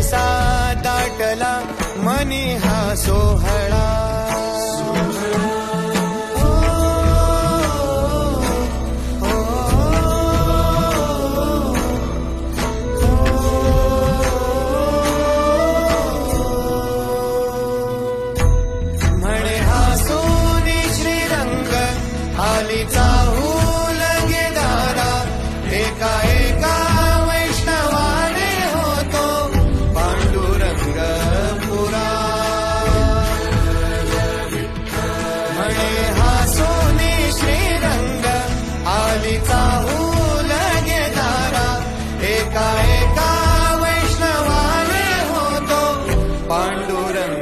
ऐसा दाटला मनी हा सोहळा. adorando.